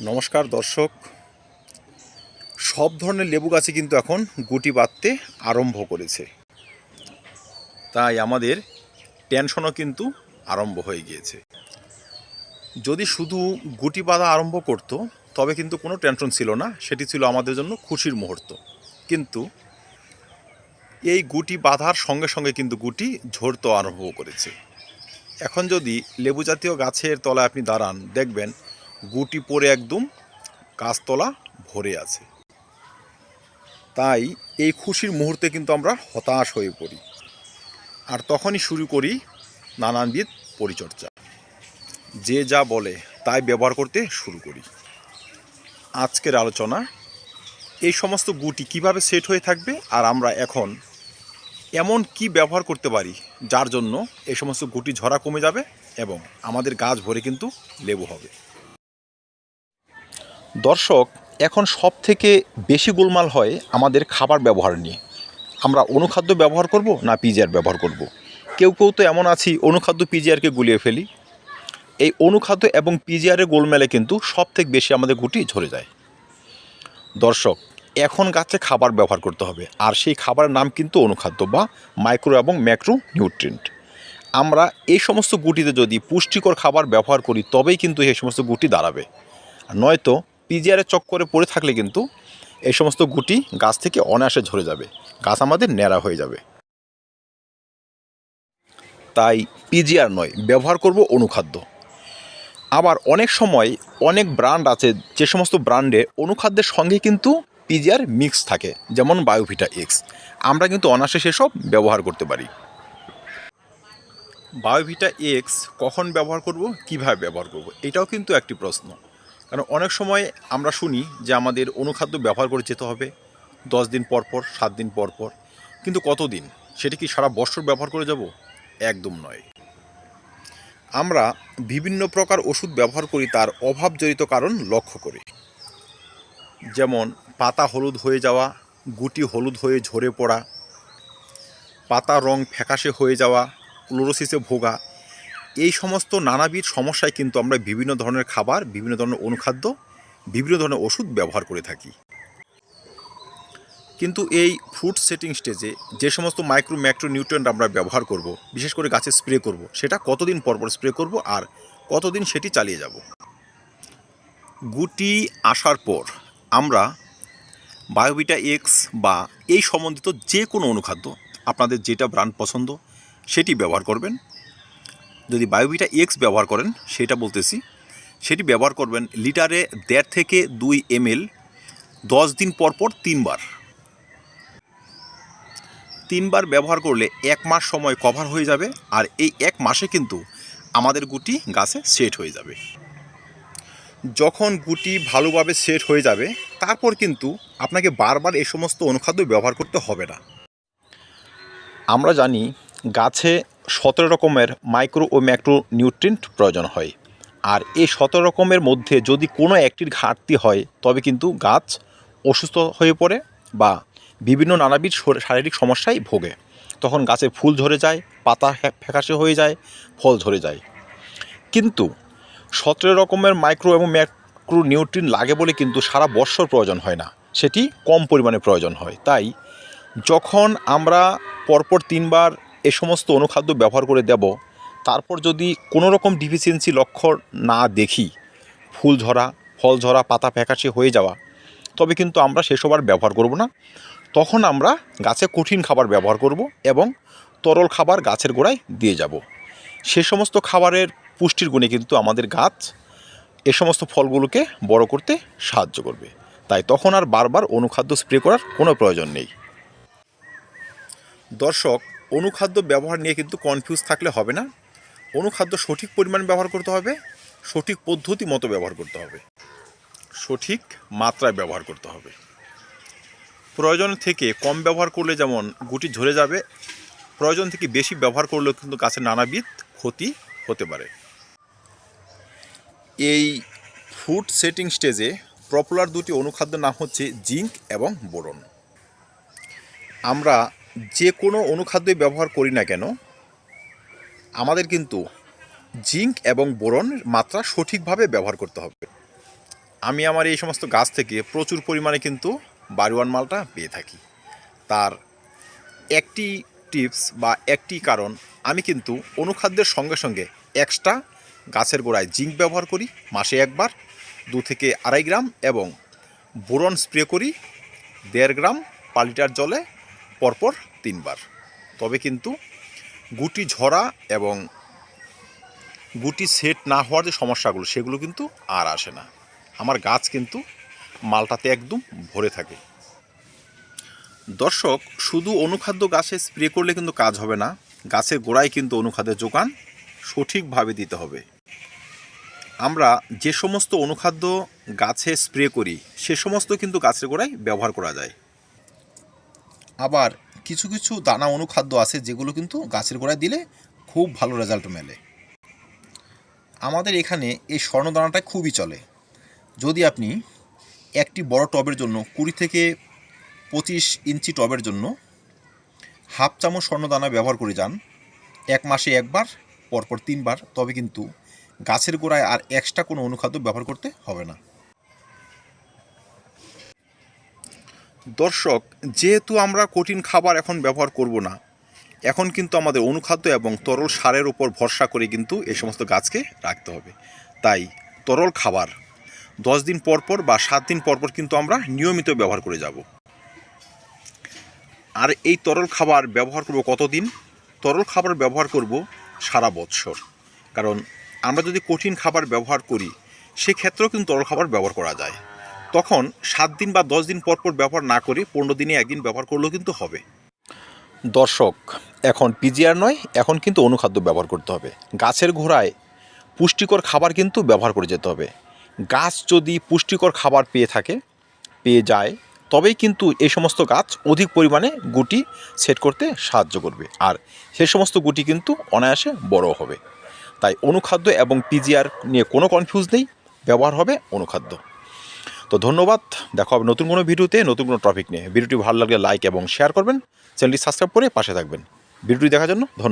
নমস্কার দর্শক। সব ধরনের লেবু গাছে কিন্তু এখন গুটি বাঁধতে আরম্ভ করেছে। তাই আমাদের টেনশনও কিন্তু আরম্ভ হয়ে গিয়েছে। যদি শুধু গুটি বাঁধা আরম্ভ করত, তবে কিন্তু কোনো টেনশন ছিল না, সেটি ছিল আমাদের জন্য খুশির মুহূর্ত। কিন্তু এই গুটি বাঁধার সঙ্গে সঙ্গে কিন্তু গুটি ঝরতে আরম্ভ করেছে। এখন যদি লেবু জাতীয় গাছের তলায় আপনি দাঁড়ান, দেখবেন গুটি পরে একদম গাছতলা ভরে আছে। তাই এই খুশির মুহূর্তে কিন্তু আমরা হতাশ হয়ে পড়ি। আর তখনই শুরু করি নানানবিধ পরিচর্যা। যে যা বলে তাই ব্যবহার করতে শুরু করি। আজকের আলোচনা, এই সমস্ত গুটি কীভাবে সেট হয়ে থাকবে আর আমরা এখন এমন কি ব্যবহার করতে পারি যার জন্য এই সমস্ত গুটি ঝরা কমে যাবে এবং আমাদের গাছ ভরে কিন্তু লেবু হবে। দর্শক, এখন সব থেকে বেশি গোলমাল হয় আমাদের খাবার ব্যবহার নিয়ে। আমরা অনুখাদ্য ব্যবহার করব না পিজিআর ব্যবহার করব। কেউ কেউ তো এমন আছি, অনুখাদ্য পিজিআরকে গুলিয়ে ফেলি। এই অনুখাদ্য এবং পিজিআরের গোলমেলে কিন্তু সব থেকে বেশি আমাদের গুটি ঝরে যায়। দর্শক, এখন গাছে খাবার ব্যবহার করতে হবে। আর সেই খাবারের নাম কিন্তু অনুখাদ্য বা মাইক্রো এবং ম্যাক্রো নিউট্রিয়েন্ট। আমরা এই সমস্ত গুটিতে যদি পুষ্টিকর খাবার ব্যবহার করি, তবেই কিন্তু এই সমস্ত গুটি দাঁড়াবে। নয়তো পিজিআরের চক্করে পড়ে থাকলে কিন্তু এই সমস্ত গুটি গাছ থেকে অনায়াসে ঝরে যাবে। গাছ আমাদের ন্যাড়া হয়ে যাবে। তাই পিজিআর নয়, ব্যবহার করব অনুখাদ্য। আবার অনেক সময় অনেক ব্র্যান্ড আছে, যে সমস্ত ব্র্যান্ডে অনুখাদ্যের সঙ্গে কিন্তু পিজিআর মিক্স থাকে, যেমন বায়োভিটা এক্স। আমরা কিন্তু অনায়াসে সেসব ব্যবহার করতে পারি। বায়োভিটা এক্স কখন ব্যবহার করব, কীভাবে ব্যবহার করব, এটাও কিন্তু একটি প্রশ্ন। কারণ অনেক সময় আমরা শুনি যে আমাদের অনুখাদ্য ব্যবহার করে যেতে হবে, দশ দিন পর পর, সাত দিন পর পর। কিন্তু কতদিন? সেটা কি সারা বছর ব্যবহার করে যাব? একদম নয়। আমরা বিভিন্ন প্রকার ওষুধ ব্যবহার করি তার অভাবজনিত কারণ লক্ষ্য করি। যেমন পাতা হলুদ হয়ে যাওয়া, গুটি হলুদ হয়ে ঝরে পড়া, পাতা রং ফ্যাকাশে হয়ে যাওয়া, ক্লোরোসিসে ভোগা এই সমস্ত নানাবিধ সমস্যায় কিন্তু আমরা বিভিন্ন ধরনের খাবার, বিভিন্ন ধরনের অনুখাদ্য, বিভিন্ন ধরনের ওষুধ ব্যবহার করে থাকি। কিন্তু এই ফ্রুট সেটিং স্টেজে যে সমস্ত মাইক্রো ম্যাক্রো নিউট্রিয়েন্ট আমরা ব্যবহার করব, বিশেষ করে গাছে স্প্রে করব, সেটা কতদিন পর পর স্প্রে করব আর কতদিন সেটি চালিয়ে যাব? গুটি আসার পর আমরা বায়োভিটা এক্স বা এই সম্বন্ধিত যে কোনো অনুখাদ্য, আপনাদের যেটা ব্র্যান্ড পছন্দ, সেটি ব্যবহার করবেন। যদি বায়োভিটা এক্স ব্যবহার করেন, সেটা বলতেছি, সেটি ব্যবহার করবেন লিটারে দেড় থেকে দুই এমএল, দশ দিন পর পর তিনবার। তিনবার ব্যবহার করলে এক মাস সময় কভার হয়ে যাবে, আর এই এক মাসে কিন্তু আমাদের গুটি গাছে সেট হয়ে যাবে। যখন গুটি ভালোভাবে সেট হয়ে যাবে, তারপর কিন্তু আপনাকে বারবার এই সমস্ত অনুখাদ্য ব্যবহার করতে হবে না। আমরা জানি গাছে সতেরো রকমের মাইক্রো ও ম্যাক্রো নিউট্রিয়েন্ট প্রয়োজন হয়। আর এই সতেরো রকমের মধ্যে যদি কোনো একটির ঘাটতি হয়, তবে কিন্তু গাছ অসুস্থ হয়ে পড়ে বা বিভিন্ন নানাবিধ শর- শারীরিক সমস্যায় ভোগে। তখন গাছে ফুল ঝরে যায়, পাতা ফ্যা- ফ্যাকাশে হয়ে যায়, ফল ঝরে যায়। কিন্তু সতেরো রকমের মাইক্রো এবং ম্যাক্রো নিউট্রিন লাগে বলে কিন্তু সারা বৎসর প্রয়োজন হয় না। সেটি কম পরিমাণে প্রয়োজন হয়। তাই যখন আমরা পরপর তিনবার এ সমস্ত অনুখাদ্য ব্যবহার করে দেব, তারপর যদি কোনো রকম ডিফিসিয়েন্সি লক্ষ্য না দেখি, ফুল ঝরা, ফল ঝরা, পাতা ফ্যাকাশে হয়ে যাওয়া, তবে কিন্তু আমরা সেসব আর ব্যবহার করব না। তখন আমরা গাছে কঠিন খাবার ব্যবহার করব এবং তরল খাবার গাছের গোড়ায় দিয়ে যাব। সে সমস্ত খাবারের পুষ্টির গুণে কিন্তু আমাদের গাছ এ সমস্ত ফলগুলোকে বড় করতে সাহায্য করবে। তাই তখন আর বারবার অনুখাদ্য স্প্রে করার কোনো প্রয়োজন নেই। দর্শক অনুখাদ্য ব্যবহার নিয়ে কিন্তু কনফিউজ থাকলে হবে না। অনুখাদ্য সঠিক পরিমাণ ব্যবহার করতে হবে, সঠিক পদ্ধতি মতো ব্যবহার করতে হবে। সঠিক মাত্রায় ব্যবহার করতে হবে। প্রয়োজন থেকে কম ব্যবহার করলে যেমন গুটি ঝরে যাবে, প্রয়োজন থেকে বেশি ব্যবহার করলেও কিন্তু গাছের নানাবিধ ক্ষতি হতে পারে। এই ফুড সেটিং স্টেজে পপুলার দুটি অনুখাদ্যের নাম হচ্ছে জিঙ্ক এবং বোরন। আমরা যে কোনো অনুখাদ্যই ব্যবহার করি না কেন, আমাদের কিন্তু জিঙ্ক এবং বোরন মাত্রা সঠিকভাবে ব্যবহার করতে হবে। আমি আমার এই সমস্ত গাছ থেকে প্রচুর পরিমাণে কিন্তু বাড়িওয়ান মালটা পেয়ে থাকি। তার একটি টিপস বা একটি কারণ, আমি কিন্তু অনুখাদ্যের সঙ্গে সঙ্গে এক্সট্রা গাছের গোড়ায় জিঙ্ক ব্যবহার করি, মাসে একবার, দু থেকে আড়াই গ্রাম এবং বোরন স্প্রে করি, দেড় গ্রাম পার লিটার জলে পরপর তিনবার। তবে কিন্তু গুটি ঝরা এবং গুটি সেট না হওয়ার যে সমস্যাগুলো, সেগুলো কিন্তু আর আসে না। আমার গাছ কিন্তু মালটাতে একদম ভরে থাকে। দর্শক, শুধু অনুখাদ্য গাছে স্প্রে করলে কিন্তু কাজ হবে না। গাছের গোড়ায় কিন্তু অনুখাদ্যের যোগান সঠিকভাবে দিতে হবে। আমরা যে সমস্ত অনুখাদ্য গাছে স্প্রে করি, সে সমস্ত কিন্তু গাছের গোড়ায় ব্যবহার করা যায়। আবার কিছু কিছু দানা অনুখাদ্য আছে যেগুলো কিন্তু গাছের গোড়ায় দিলে খুব ভালো রেজাল্ট মেলে। আমাদের এখানে এই স্বর্ণদানাটা খুবই চলে। যদি আপনি একটি বড় টবের জন্য কুড়ি থেকে পঁচিশ ইঞ্চি টবের জন্য হাফ চামচ স্বর্ণদানা ব্যবহার করে যান, এক মাসে একবার, পরপর তিনবার, তবে কিন্তু গাছের গোড়ায় আর এক্সট্রা কোনো অনুখাদ্য ব্যবহার করতে হবে না। দর্শক, যেহেতু আমরা কঠিন খাবার এখন ব্যবহার করব না, এখন কিন্তু আমাদের অনুখাদ্য এবং তরল সারের উপর ভরসা করে কিন্তু এই সমস্ত গাছকে রাখতে হবে। তাই তরল খাবার দশ দিন পর পর বা সাত দিন পর পর কিন্তু আমরা নিয়মিত ব্যবহার করে যাব। আর এই তরল খাবার ব্যবহার করব কতদিন? তরল খাবার ব্যবহার করব সারা বৎসর কারণ আমরা যদি কঠিন খাবার ব্যবহার করি, সেক্ষেত্রেও কিন্তু তরল খাবার ব্যবহার করা যায়। তখন সাত দিন বা দশ দিন পর পর ব্যবহার না করে পনেরো দিনে একদিন ব্যবহার করলেও কিন্তু হবে। দর্শক, এখন পিজিআর নয়, এখন কিন্তু অনুখাদ্য ব্যবহার করতে হবে। গাছের ঘোড়ায় পুষ্টিকর খাবার কিন্তু ব্যবহার করে যেতে হবে। গাছ যদি পুষ্টিকর খাবার পেয়ে থাকে, পেয়ে যায়, তবেই কিন্তু এই সমস্ত গাছ অধিক পরিমাণে গুটি সেট করতে সাহায্য করবে। আর সে সমস্ত গুটি কিন্তু অনায়াসে বড় হবে। তাই অনুখাদ্য এবং পিজিআর নিয়ে কোনো কনফিউজ নেই, ব্যবহার হবে অনুখাদ্য। তো ধন্যবাদ। দেখো হবে নতুন কোনো ভিডিওতে, নতুন কোনো টপিক নিয়ে। ভিডিওটি ভালো লাগলে লাইক এবং শেয়ার করবেন। চ্যানেলটি সাবস্ক্রাইব করে পাশে থাকবেন। ভিডিওটি দেখার জন্য ধন্যবাদ।